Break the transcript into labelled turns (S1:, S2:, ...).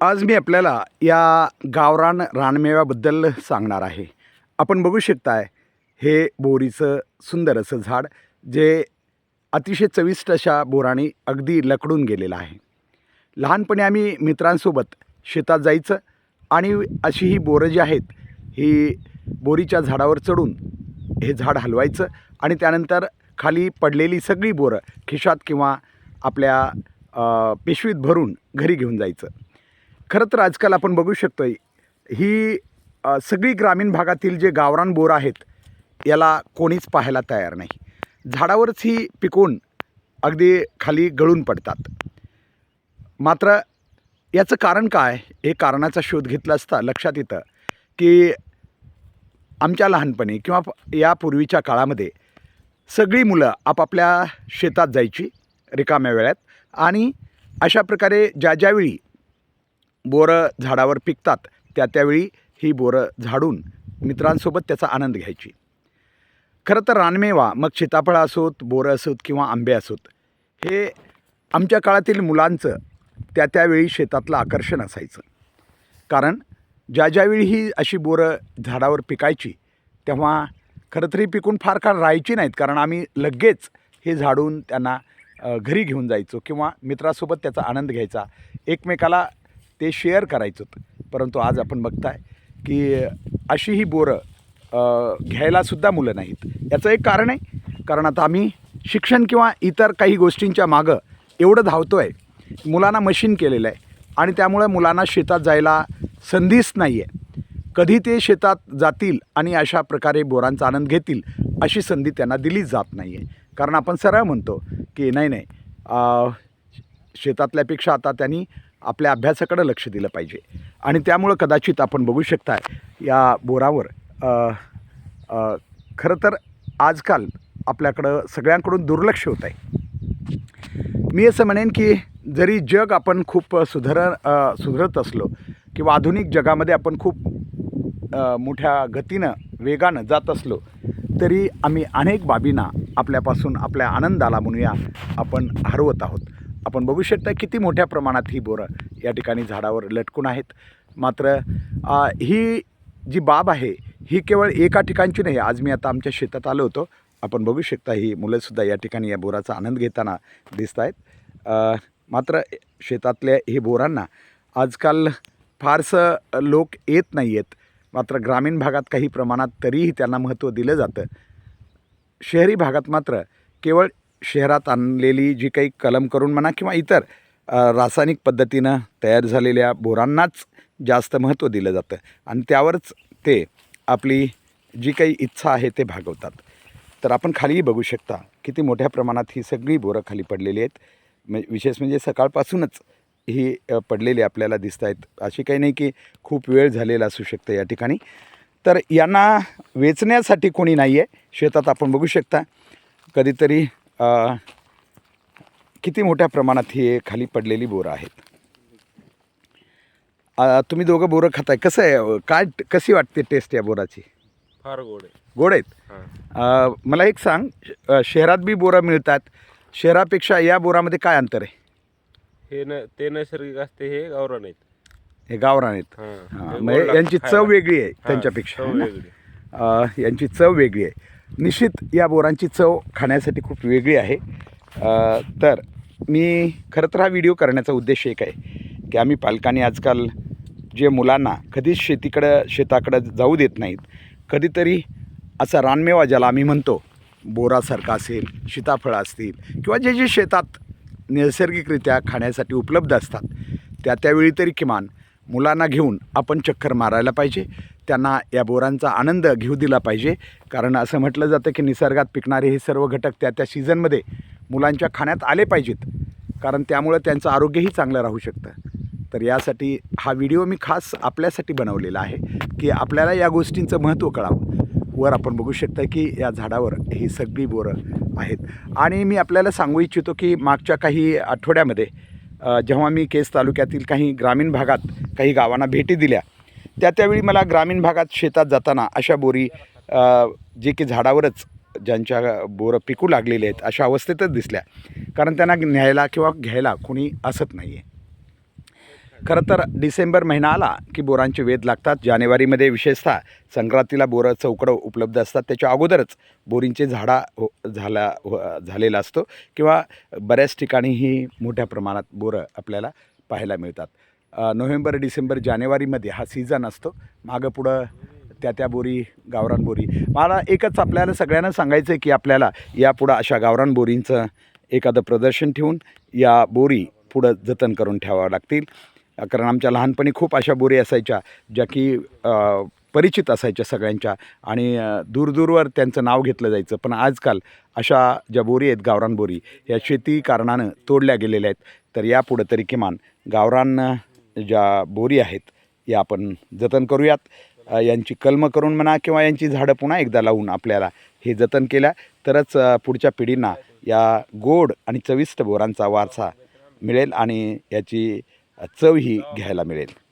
S1: आज मी आपल्याला या गावरान रानमेव्याबद्दल सांगणार आहे. आपण बघू शकताय हे बोरीचं सुंदर असं झाड जे अतिशय चविष्ट अशा बोराने अगदी लकडून गेलेलं आहे. लहानपणी आम्ही मित्रांसोबत शेतात जायचं आणि अशी ही बोरं जी आहेत ही बोरीच्या झाडावर चढून हे झाड हलवायचं आणि त्यानंतर खाली पडलेली सगळी बोरं खिशात किंवा आपल्या पिशवीत भरून घरी घेऊन जायचं. खरं तर आजकाल आपण बघू शकतो आहे ही सगळी ग्रामीण भागातील जे गावरान बोर आहेत याला कोणीच पाहायला तयार नाही. झाडावरच ही पिकवून अगदी खाली गळून पडतात. मात्र याचं कारण काय? हे कारणाचा शोध घेतला असता लक्षात येतं की आमच्या लहानपणी किंवा या यापूर्वीच्या काळामध्ये सगळी मुलं आपापल्या शेतात जायची रिकाम्या वेळात आणि अशा प्रकारे ज्या ज्यावेळी बोरं झाडावर पिकतात त्या त्यावेळी ही बोरं झाडून मित्रांसोबत त्याचा आनंद घ्यायची. खरं तर रानमेवा मग सीताफळं असोत बोरं असोत किंवा आंबे असोत हे आमच्या काळातील मुलांचं त्या त्यावेळी शेतातलं आकर्षण असायचं. कारण ज्या ज्यावेळी ही अशी बोरं झाडावर पिकायची तेव्हा खरं तरी पिकून फार काळ राहायची नाहीत कारण आम्ही लगेच हे झाडून त्यांना घरी घेऊन जायचो किंवा मित्रासोबत त्याचा आनंद घ्यायचा. एकमेकाला ते शेअर करायचो परंतु आज आपण बघताय की अशी ही बोरं घ्यायलासुद्धा मुलं नाहीत. याचं एक कारण आहे. कारण आता आम्ही शिक्षण किंवा इतर काही गोष्टींच्या मागं एवढं धावतो आहे मुलांना मशीन केलेलं आहे. आणि त्यामुळे मुलांना शेतात जायला संधीच नाही आहे कधी ते शेतात जातील आणि अशा प्रकारे बोरांचा आनंद घेतील अशी संधी त्यांना दिलीच जात नाही आहे कारण आपण सरळ म्हणतो की नाही नाही शेतातल्यापेक्षा आता त्यांनी आपल्या अभ्यासाकडे लक्ष दिलं पाहिजे. आणि त्यामुळं कदाचित आपण बघू शकता या बोरावर खरं तर आजकाल आपल्याकडं सगळ्यांकडून दुर्लक्ष होत आहे. मी असं म्हणेन की जरी जग आपण खूप सुधर सुधरत असलो किंवा आधुनिक जगामध्ये आपण खूप मोठ्या गतीनं वेगानं जात असलो तरी आम्ही अनेक बाबींना आपल्यापासून आपल्या आनंदाला म्हणूया आपण हरवत आहोत. आपण बघू शकता किती मोठ्या प्रमाणात ही बोरं या ठिकाणी झाडावर लटकून आहेत. मात्र ही जी बाब आहे ही केवळ एका ठिकाणची नाही आज मी आता आमच्या शेतात आलो होतो. आपण बघू शकता ही मुलंसुद्धा या ठिकाणी या बोराचा आनंद घेताना दिसत आहेत मात्र शेतातल्या हे बोरांना आजकाल फारसं लोक येत नाही आहेत मात्र ग्रामीण भागात काही प्रमाणात तरीही त्यांना महत्त्व दिलं जातं. शहरी भागात मात्र केवळ शहरात आणलेली जी काही कलम करून म्हणा किंवा इतर रासायनिक पद्धतीनं तयार झालेल्या बोरांनाच जास्त महत्त्व दिलं जातं. आणि त्यावरच ते आपली जी काही इच्छा आहे ते भागवतात. तर आपण खालीही बघू शकता किती मोठ्या प्रमाणात ही सगळी बोरं खाली पडलेली आहेत. म्हणजे विशेष म्हणजे सकाळपासूनच ही पडलेली आपल्याला दिसत आहेत. अशी काही नाही की खूप वेळ झालेला असू शकतं या ठिकाणी. तर यांना वेचण्यासाठी कोणी नाही आहे शेतात आपण बघू शकता. कधीतरी किती मोठ्या प्रमाणात ही खाली पडलेली बोरं आहेत? तुम्ही दोघं बोरं खाताय. कसं आहे? काय कशी वाटते टेस्ट या बोराची?
S2: फार गोड आहे.
S1: गोड आहेत? मला एक सांग. शहरात बी बोरं मिळतात. शहरापेक्षा या बोरामध्ये काय अंतर आहे?
S2: हे न ते नैसर्गिक असते हे गावरान आहेत.
S1: हे गावरान आहेत. म्हणजे यांची चव. वेगळी आहे त्यांच्यापेक्षा यांची चव वेगळी आहे. निश्चित या बोरांची चव खाण्यासाठी खूप वेगळी आहे. तर मी खरं तर हा व्हिडिओ करण्याचा उद्देश एक आहे की आम्ही पालकांनी आजकाल जे मुलांना कधीच शेतीकडं शेताकडं जाऊ देत नाहीत कधीतरी असा रानमेवा ज्याला आम्ही म्हणतो बोरासारखा असेल सीताफळं असतील किंवा जे जे शेतात नैसर्गिकरित्या खाण्यासाठी उपलब्ध असतात त्या त्यावेळी तरी किमान मुलांना घेऊन आपण चक्कर मारायला पाहिजे त्यांना या बोरांचा आनंद घेऊ दिला पाहिजे कारण असं म्हटलं जातं की निसर्गात पिकणारे हे सर्व घटक त्या त्या सीझनमध्ये मुलांच्या खाण्यात आले पाहिजेत. कारण त्यामुळं त्यांचं आरोग्यही चांगलं राहू शकतं. तर यासाठी हा व्हिडिओ मी खास आपल्यासाठी बनवलेला आहे की आपल्याला या गोष्टींचं महत्त्व कळावं. वर आपण बघू शकता की या झाडावर ही सगळी बोरं आहेत. आणि मी आपल्याला सांगू इच्छितो की मागच्या काही आठवड्यामध्ये जेव्हा मी केस तालुक्यातील काही ग्रामीण भागात काही गावांना भेटी दिल्या त्या त्यावेळी मला ग्रामीण भागात शेतात जाताना अशा बोरी जे की झाडावरच ज्यांच्या बोरं पिकू लागलेले आहेत अशा अवस्थेतच दिसल्या. कारण त्यांना न्यायला किंवा घ्यायला कोणी असत नाही आहे खरं तर डिसेंबर महिना आला की बोरांचे वेध लागतात. जानेवारीमध्ये विशेषतः संक्रांतीला बोरं चौकडं उपलब्ध असतात. त्याच्या अगोदरच बोरींचे झाडा हो झाला हो झालेला असतो किंवा बऱ्याच ठिकाणीही मोठ्या प्रमाणात बोरं आपल्याला पाहायला मिळतात. नोव्हेंबर डिसेंबर जानेवारीमध्ये हा सीझन असतो. मागं पुढं त्या त्या बोरी गावरान बोरी. मला एकच आपल्याला सगळ्यांना सांगायचं आहे की आपल्याला यापुढं अशा गावरान बोरींचं एखादं प्रदर्शन ठेवून या बोरी पुढं जतन करून ठेवाव्या लागतील. कारण आमच्या लहानपणी खूप अशा बोरी असायच्या ज्या की परिचित असायच्या सगळ्यांच्या आणि दूरदूरवर त्यांचं नाव घेतलं जायचं. पण आजकाल अशा ज्या बोरी आहेत गावरान बोरी या शेती कारणानं तोडल्या गेलेल्या आहेत. तर यापुढं तरी किमान गावरान ज्या बोरी आहेत या आपण जतन करूयात. यांची कलम करून म्हणा किंवा यांची झाडं पुन्हा एकदा लावून आपल्याला हे जतन केल्या तरच पुढच्या पिढींना या गोड आणि चविष्ट बोरांचा वारसा मिळेल आणि याची चव ही घ्यायला मिळेल.